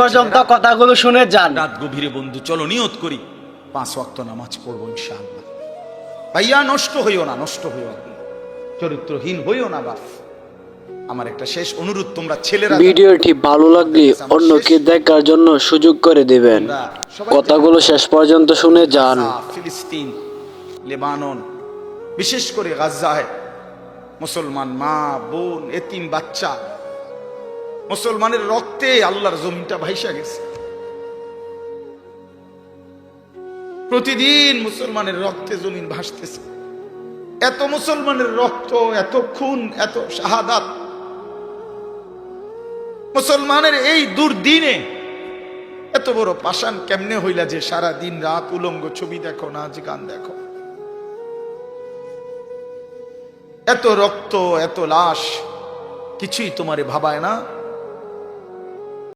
পর্যন্ত কথাগুলো শুনে যান। রাত গভীরে বন্ধু চলো নিয়ত করি। পাঁচ ওয়াক্ত নামাজ পড়ব ইনশাআল্লাহ। ভাইয়া নষ্ট হইও না নষ্ট হইও না। চরিত্রহীন হইও না বাপ আমার একটা শেষ অনুরোধ তোমরা ছেলেরা ভিডিওটি ভালো লাগলে অন্যকে দেখার জন্য সুযোগ করে দিবেন। কথাগুলো শেষ পর্যন্ত শুনে যান। ফিলিস্তিন লেবানন বিশেষ করে গাজায় মুসলমান মা বোন এতিম বাচ্চা মুসলমানের রক্তে আল্লাহর জমিনটা ভাইসা গেছে। প্রতিদিন মুসলমানের রক্তে জমিন ভাসতেছে। এত মুসলমানের রক্ত, এত খুন, এত শাহাদাত। মুসলমানের এই দুর্দিনে এত বড় পাষাণ কেমনে হইলা যে সারা দিন রাত উলঙ্গ ছবি দেখো, নাচ গান দেখো। এত রক্ত, এত লাশ, কিছুই তোমারে ভাবায় না।